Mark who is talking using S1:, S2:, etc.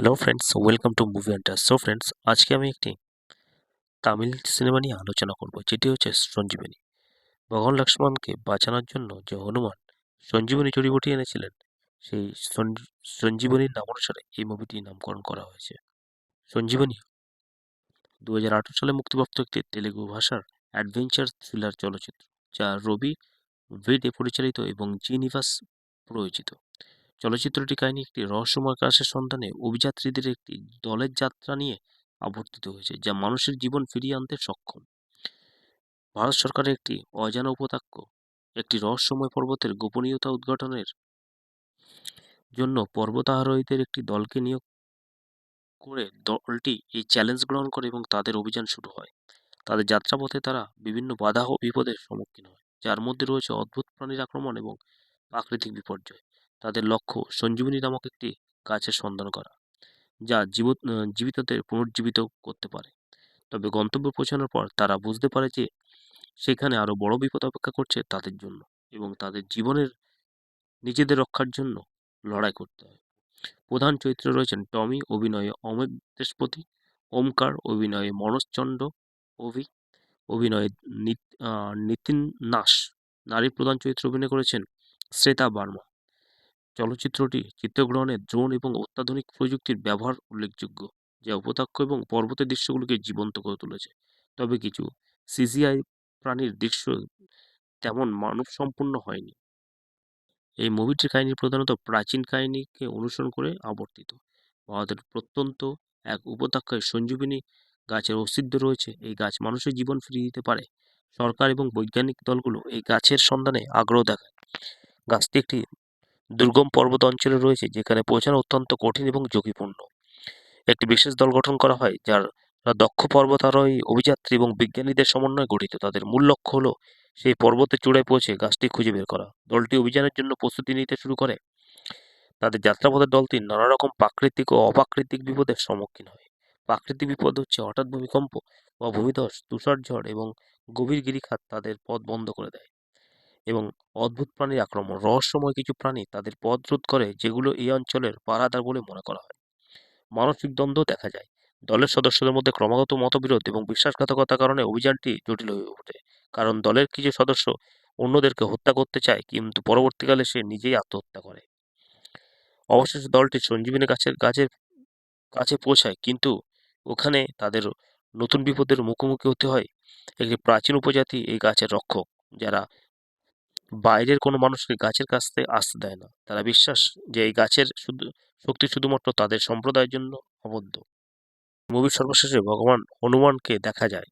S1: Hello friends welcome to movie আন্টার so friends আজকে আমি একটি তামিল সিনেমা নিয়ে আলোচনা করব, যেটি হচ্ছে সঞ্জীবনী। ভগবান লক্ষ্মণকে বাঁচানোর জন্য যে হনুমান সঞ্জীবনী জড়িবুটি এনেছিলেন, সেই সঞ্জী- সঞ্জীবনীর নাম অনুসারে এই মুভিটির নামকরণ করা হয়েছে। সঞ্জীবনী দু হাজার আঠারো সালে মুক্তিপ্রাপ্ত একটি তেলেগু ভাষার অ্যাডভেঞ্চার থ্রিলার চলচ্চিত্র, যা রবি ভিডে পরিচালিত এবং জি নিভাস প্রযোজিত। চলচ্চিত্রটি কাহিনী একটি রহস্যময় কাশের সন্ধানে অভিযাত্রীদের একটি দলের যাত্রা নিয়ে আবর্তিত হয়েছে, যা মানুষের জীবন ফিরিয়ে আনতে সক্ষম। ভারত সরকারের একটি অজানা উপত্যক্য একটি রহস্যময় পর্বতের গোপনীয়তা উদ্ঘাটনের জন্য পর্বতারোহীদের একটি দলকে নিয়োগ করে দলটি এই চ্যালেঞ্জ গ্রহণ করে এবং তাদের অভিযান শুরু হয়। তাদের যাত্রাপথে তারা বিভিন্ন বাধা ও বিপদের সম্মুখীন হয়, যার মধ্যে রয়েছে অদ্ভুত প্রাণীর আক্রমণ এবং প্রাকৃতিক বিপর্যয়। তাদের লক্ষ্য সঞ্জীবনী নামক একটি গাছের সন্ধান করা, যা জীব জীবিতদের পুনর্জীবিত করতে পারে। তবে গন্তব্যে পৌঁছানোর পর তারা বুঝতে পারে যে সেখানে আরও বড় বিপদ অপেক্ষা করছে তাদের জন্য এবং তাদের জীবনের নিজেদের রক্ষার জন্য লড়াই করতে হয়। প্রধান চরিত্র রয়েছেন টমি, অভিনয়ে অমিত দেশপতি, ওমকার, অভিনয়ে মনোজচন্দ্র অভি, অভিনয়ে নিত- নিতিন নাস নারী প্রধান চরিত্রে অভিনয় করেছেন শ্বেতা বার্মা। চলচ্চিত্রটি চিত্রগ্রহণে ড্রোন এবং অত্যাধুনিক প্রযুক্তির ব্যবহার উল্লেখযোগ্য, যা উপত্যক্ষ এবং পর্বতের দৃশ্যগুলিকে জীবন্ত করে তুলেছে। তবে কিছু সিজিআই প্রাণীর দৃশ্য তেমন মানবসম্পন্ন হয়নি। এই মুভিটির কাহিনী প্রধানত প্রাচীন কাহিনীকে অনুসরণ করে আবর্তিত ভারতের প্রত্যন্ত এক উপত্যকায় সঞ্জীবনী গাছের অস্তিত্ব রয়েছে। এই গাছ মানুষের জীবন ফিরিয়ে দিতে পারে। সরকার এবং বৈজ্ঞানিক দলগুলো এই গাছের সন্ধানে আগ্রহ দেখায়। গাছটি একটি দুর্গম পর্বত অঞ্চলে রয়েছে, যেখানে পৌঁছানো অত্যন্ত কঠিন এবং ঝুঁকিপূর্ণ। একটি বিশেষ দল গঠন করা হয়, যার দক্ষ পর্বতারোহী, অভিযাত্রী এবং বিজ্ঞানীদের সমন্বয়ে গঠিত। তাদের মূল লক্ষ্য হলো সেই পর্বতের চূড়ায় পৌঁছে গাছটি খুঁজে বের করা। দলটি অভিযানের জন্য প্রস্তুতি নিতে শুরু করে। তাদের যাত্রাপথের দলটি নানা রকম প্রাকৃতিক ও অপ্রাকৃতিক বিপদের সম্মুখীন হয়। প্রাকৃতিক বিপদ হচ্ছে হঠাৎ ভূমিকম্প বা ভূমিধস তুষার ঝড় এবং গভীর গিরিখাত তাদের পথ বন্ধ করে দেয়। এবং অদ্ভুত প্রাণীর আক্রমণ, রহস্যময় কিছু প্রাণী তাদের পথ রোধ করে যেগুলো এই অঞ্চলের পাহারাদার বলে মনে করা হয়। মানসিক দ্বন্দ্ব দেখা যায়। দলের সদস্যদের মধ্যে ক্রমাগত মতবিরোধ এবং বিশ্বাসঘাতকতার কারণে অভিযানটি জটিল হয়ে ওঠে। কারণ দলের কিছু সদস্য অন্যদেরকে হত্যা করতে চায়, কিন্তু পরবর্তীকালে সে নিজেই আত্মহত্যা করে। অবশেষে দলটি সঞ্জীবনী গাছের গাছের কাছে পৌঁছায়, কিন্তু ওখানে তাদের নতুন বিপদের মুখোমুখি হতে হয়। একটি প্রাচীন উপজাতি এই গাছের রক্ষক, যারা বাইরের কোনো মানুষকে গাছের কাছ থেকে আসতে দেয় না। তারা বিশ্বাস যে এই গাছের শুধু, শক্তি শুধুমাত্র তাদের সম্প্রদায়ের জন্য আবদ্ধ মুভির সর্বশেষে ভগবান হনুমানকে দেখা যায়।